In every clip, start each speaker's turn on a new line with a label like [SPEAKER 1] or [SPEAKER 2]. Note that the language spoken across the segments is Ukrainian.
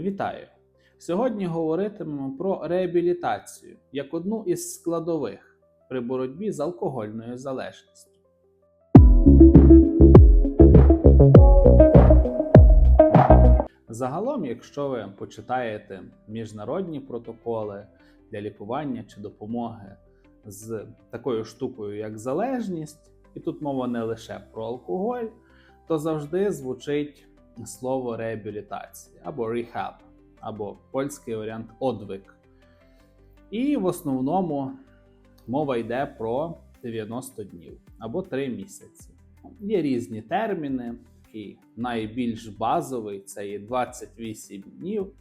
[SPEAKER 1] Вітаю! Сьогодні говоритимемо про реабілітацію як одну із складових при боротьбі з алкогольною залежністю. Загалом, якщо ви почитаєте міжнародні протоколи для лікування чи допомоги з такою штукою, як залежність, і тут мова не лише про алкоголь, то завжди звучить слово реабілітація або рехаб, або польський варіант одвик. І в основному мова йде про 90 днів або 3 місяці. Є різні терміни. Такий найбільш базовий це є 28 днів,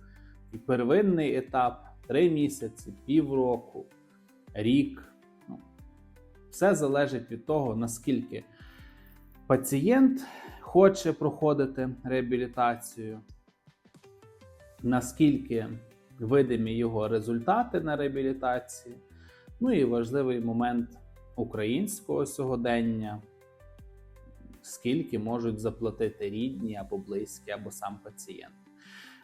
[SPEAKER 1] і первинний етап 3 місяці, півроку, рік. Ну, Все залежить від того, наскільки пацієнт хоче проходити реабілітацію, наскільки видимі його результати на реабілітації. Ну і важливий момент українського сьогодення, скільки можуть заплатити рідні або близькі, або сам пацієнт.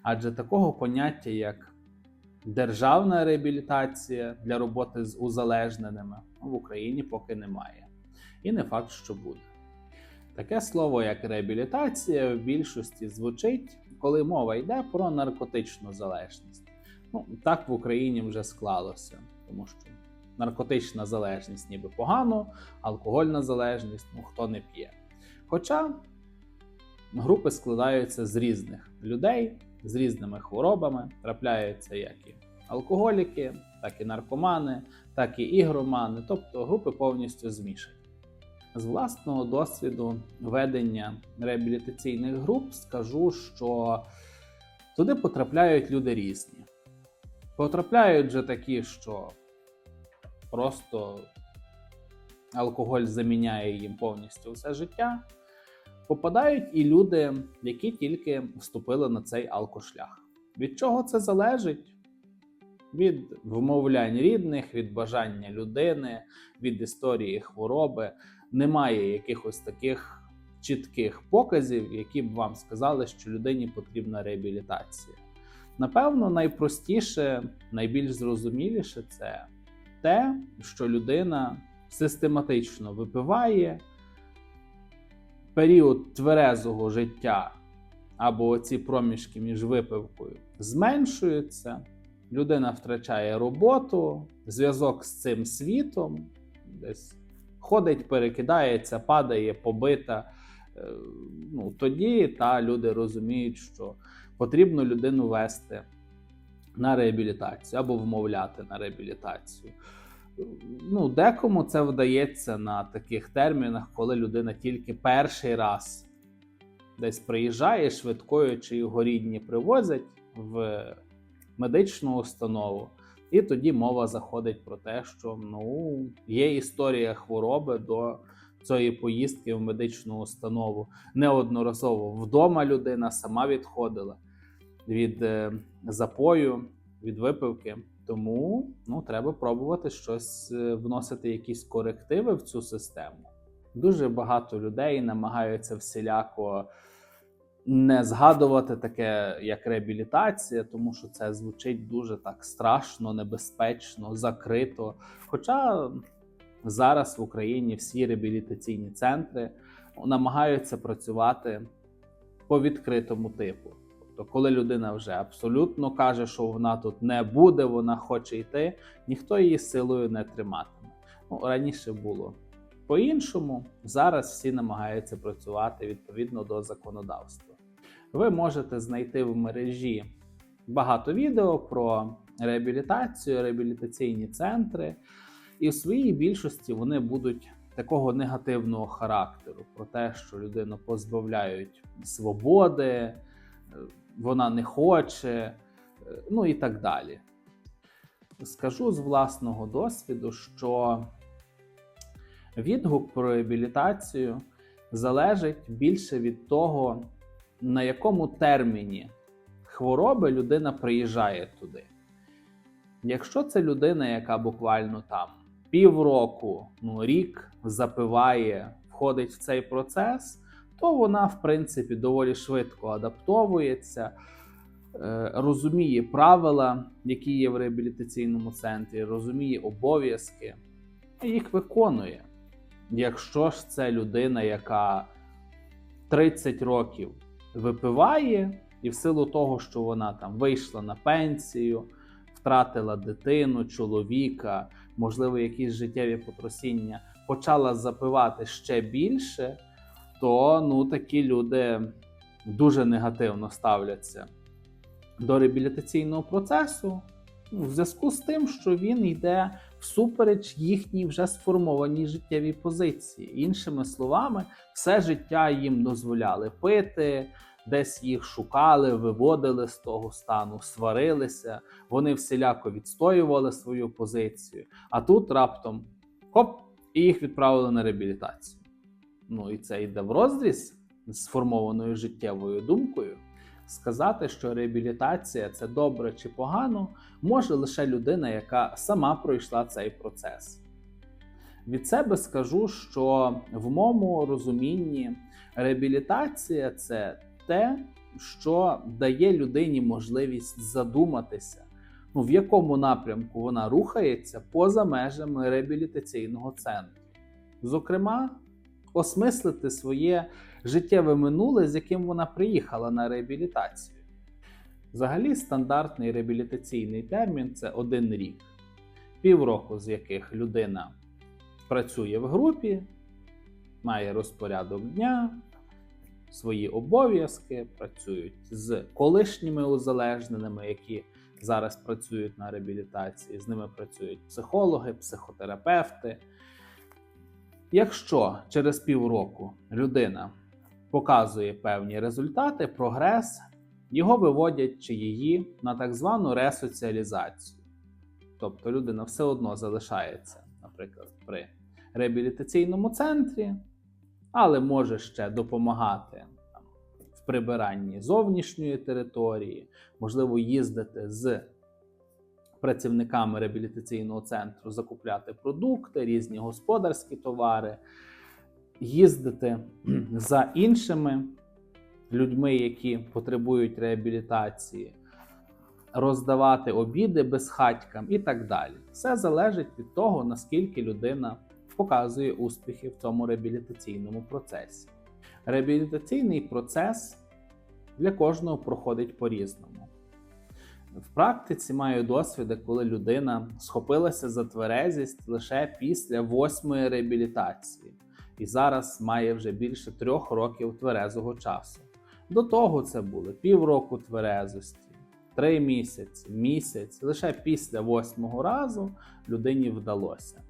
[SPEAKER 1] Адже такого поняття, як державна реабілітація для роботи з узалежненими в Україні поки немає. І не факт, що буде. Таке слово, як реабілітація, в більшості звучить, коли мова йде про наркотичну залежність. Ну, так в Україні вже склалося, тому що наркотична залежність ніби погано, алкогольна залежність ну хто не п'є. Хоча групи складаються з різних людей, з різними хворобами, трапляються як і алкоголіки, так і наркомани, так і ігромани, тобто групи повністю змішані. З власного досвіду ведення реабілітаційних груп скажу, що туди потрапляють люди різні. Потрапляють же такі, що просто алкоголь заміняє їм повністю все життя. Попадають і люди, які тільки вступили на цей алкошлях. Від чого це залежить? Від вмовлянь рідних, від бажання людини, від історії хвороби. Немає якихось таких чітких показів, які б вам сказали, що людині потрібна реабілітація. Напевно, найпростіше, найбільш зрозуміліше це те, що людина систематично випиває період тверезого життя або ці проміжки між випивкою зменшуються, людина втрачає роботу, зв'язок з цим світом, десь ходить, перекидається, падає, побита. Е, Ну, тоді та люди розуміють, що потрібно людину вести на реабілітацію або вмовляти на реабілітацію. Ну, Декому це вдається на таких термінах, коли людина тільки перший раз десь приїжджає швидкою, чи його рідні привозять в медичну установу. І тоді мова заходить про те, що ну, є історія хвороби до цієї поїздки в медичну установу. Неодноразово вдома людина сама відходила від е, запою, від випивки. Тому ну, треба пробувати щось е, вносити, якісь корективи в цю систему. Дуже багато людей намагаються всіляко не згадувати таке, як реабілітація, тому що це звучить дуже так страшно, небезпечно, закрито. Хоча зараз в Україні всі реабілітаційні центри намагаються працювати по відкритому типу. Тобто, коли людина вже абсолютно каже, що вона тут не буде, вона хоче йти, ніхто її силою не триматиме. Ну, раніше було по-іншому, зараз всі намагаються працювати відповідно до законодавства. Ви можете знайти в мережі багато відео про реабілітацію, реабілітаційні центри, і в своїй більшості вони будуть такого негативного характеру, про те, що людину позбавляють свободи вона не хоче, ну і так далі. Скажу з власного досвіду, що відгук про реабілітацію залежить більше від того, на якому терміні хвороби людина приїжджає туди. Якщо це людина, яка буквально там півроку, ну рік запиває, входить в цей процес, то вона, в принципі, доволі швидко адаптовується. е, розуміє правила, які є в реабілітаційному центрі, розуміє обов'язки і їх виконує. Якщо ж це людина, яка 30 років випиває, і в силу того, що вона там вийшла на пенсію, втратила дитину, чоловіка, можливо, якісь життєві потрясіння, почала запивати ще більше, то ну, такі люди дуже негативно ставляться до реабілітаційного процесу в зв'язку з тим, що він йде всупереч їхній вже сформованій життєвій позиції. Іншими словами, все життя їм дозволяли пити, десь їх шукали, виводили з того стану, сварилися, вони всіляко відстоювали свою позицію. А тут раптом хоп, і їх відправили на реабілітацію. Ну і це йде в розріз з сформованою життєвою думкою. Сказати, що реабілітація це добре чи погано, може лише людина, яка сама пройшла цей процес. Від себе скажу, що в моєму розумінні реабілітація це те, що дає людині можливість задуматися, ну, в якому напрямку вона рухається поза межами реабілітаційного центру. Зокрема, осмислити своє життєве минуле, з яким вона приїхала на реабілітацію. Взагалі, стандартний реабілітаційний термін це один рік, півроку, з яких людина працює в групі, має розпорядок дня, свої обов'язки, працюють з колишніми узалежненими, які зараз працюють на реабілітації. З ними працюють психологи, психотерапевти. Якщо через півроку людина показує певні результати, прогрес, його виводять чи її на так звану ресоціалізацію. Тобто людина все одно залишається, наприклад, при реабілітаційному центрі, але може ще допомагати там, в прибиранні зовнішньої території, можливо, їздити з працівниками реабілітаційного центру, закупляти продукти, різні господарські товари, їздити за іншими людьми, які потребують реабілітації, роздавати обіди безхатькам і так далі. Все залежить від того, наскільки людина показує успіхи в цьому реабілітаційному процесі. Реабілітаційний процес для кожного проходить по-різному. В практиці маю досвіди, коли людина схопилася за тверезість лише після восьмої реабілітації, і зараз має вже більше трьох років тверезого часу. До того це було півроку тверезості, три місяці, місяць. Лише після восьмого разу людині вдалося.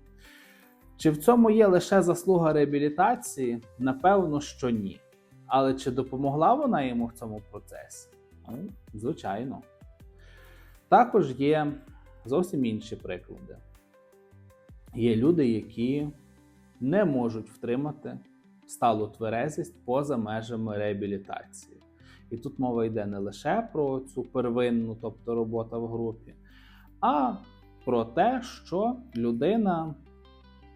[SPEAKER 1] Чи в цьому є лише заслуга реабілітації? Напевно, що ні. Але чи допомогла вона йому в цьому процесі? Ну, звичайно. Також є зовсім інші приклади. Є люди, які не можуть втримати сталу тверезість поза межами реабілітації. І тут мова йде не лише про цю первинну, тобто робота в групі, а про те, що людина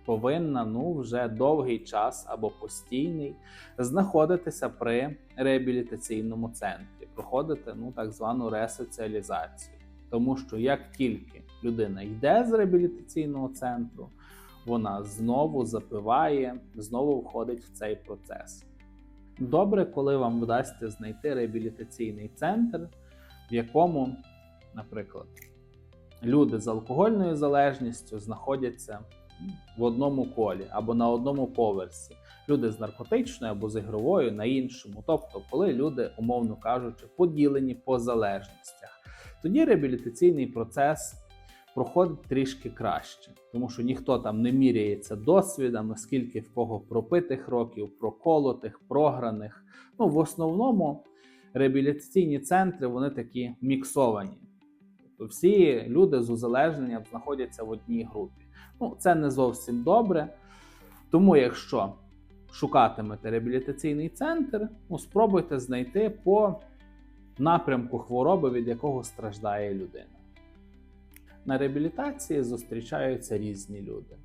[SPEAKER 1] повинна ну, вже довгий час або постійний знаходитися при реабілітаційному центрі, проходити ну, так звану ресоціалізацію. Тому що як тільки людина йде з реабілітаційного центру, вона знову запиває, знову входить в цей процес. Добре, коли вам вдасться знайти реабілітаційний центр, в якому, наприклад, люди з алкогольною залежністю знаходяться в одному колі або на одному поверсі, люди з наркотичною або з ігровою на іншому. Тобто, коли люди, умовно кажучи, поділені по залежностях, тоді реабілітаційний процес проходить трішки краще, тому що ніхто там не міряється досвідами, скільки в кого пропитих років, проколотих, програних. Ну, в основному реабілітаційні центри вони такі міксовані. Тобто всі люди з узалежненням знаходяться в одній групі. Ну, це не зовсім добре. Тому, якщо шукатимете реабілітаційний центр, ну, спробуйте знайти по напрямку хвороби, від якого страждає людина. На реабілітації зустрічаються різні люди.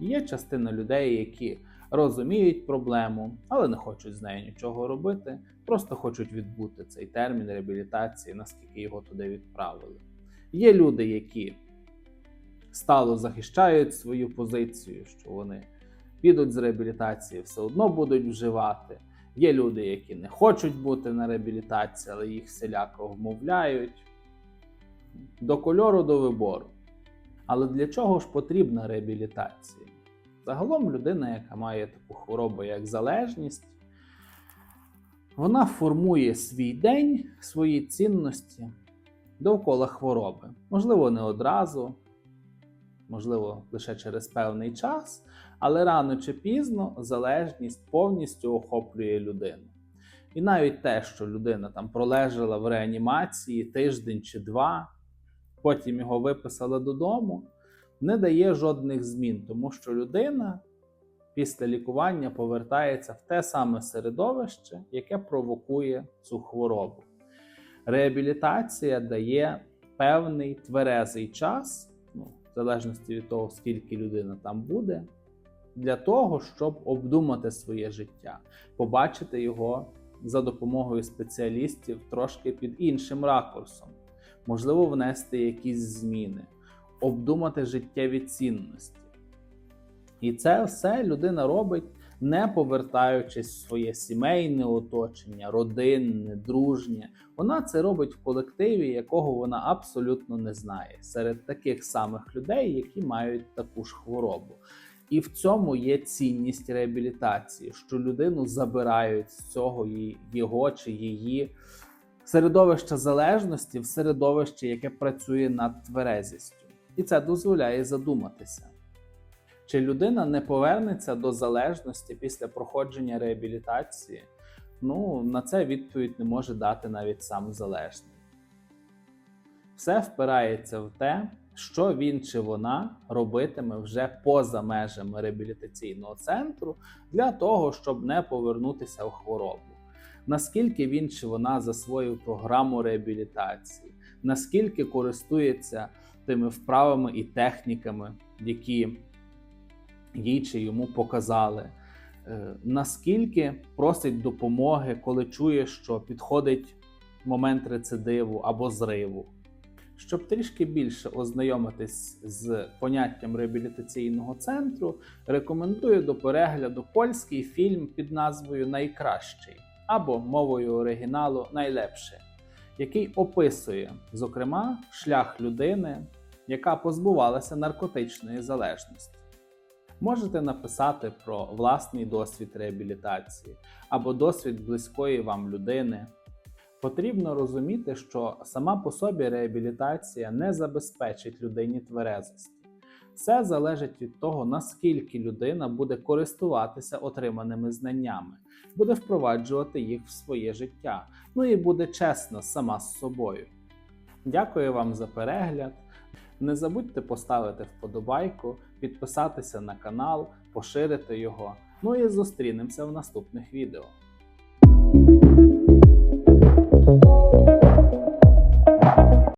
[SPEAKER 1] Є частина людей, які розуміють проблему, але не хочуть з нею нічого робити, просто хочуть відбути цей термін реабілітації, наскільки його туди відправили. Є люди, які стало захищають свою позицію, що вони підуть з реабілітації, все одно будуть вживати. Є люди, які не хочуть бути на реабілітації, але їх всіляко вмовляють. До кольору до вибору. Але для чого ж потрібна реабілітація? Загалом людина, яка має таку хворобу, як залежність, вона формує свій день, свої цінності довкола хвороби. Можливо, не одразу, можливо, лише через певний час, але рано чи пізно залежність повністю охоплює людину. І навіть те, що людина там пролежала в реанімації тиждень чи два, потім його виписали додому, не дає жодних змін, тому що людина після лікування повертається в те саме середовище, яке провокує цю хворобу. Реабілітація дає певний тверезий час, залежності від того, скільки людина там буде, для того, щоб обдумати своє життя, побачити його за допомогою спеціалістів трошки під іншим ракурсом, можливо, внести якісь зміни, обдумати життєві цінності. І це все людина робить, не повертаючись в своє сімейне оточення, родинне, дружнє. Вона це робить в колективі, якого вона абсолютно не знає, серед таких самих людей, які мають таку ж хворобу. І в цьому є цінність реабілітації, що людину забирають з цього його чи її середовища залежності в середовище, яке працює над тверезістю. І це дозволяє задуматися. Чи людина не повернеться до залежності після проходження реабілітації? Ну, на це відповідь не може дати навіть сам залежний. Все впирається в те, що він чи вона робитиме вже поза межами реабілітаційного центру для того, щоб не повернутися в хворобу. Наскільки він чи вона засвоїв програму реабілітації, наскільки користується тими вправами і техніками, які їй чи йому показали, Е, наскільки просить допомоги, коли чує, що підходить момент рецидиву або зриву. Щоб трішки більше ознайомитись з поняттям реабілітаційного центру, рекомендую до перегляду польський фільм під назвою Найкращий або мовою оригіналу Найлепше, який описує, зокрема, шлях людини, яка позбувалася наркотичної залежності. Можете написати про власний досвід реабілітації або досвід близької вам людини. Потрібно розуміти, що сама по собі реабілітація не забезпечить людині тверезості. Все залежить від того, наскільки людина буде користуватися отриманими знаннями, буде впроваджувати їх в своє життя, ну і буде чесна сама з собою. Дякую вам за перегляд. Не забудьте поставити вподобайку, підписатися на канал, поширити його. Ну і зустрінемося в наступних відео.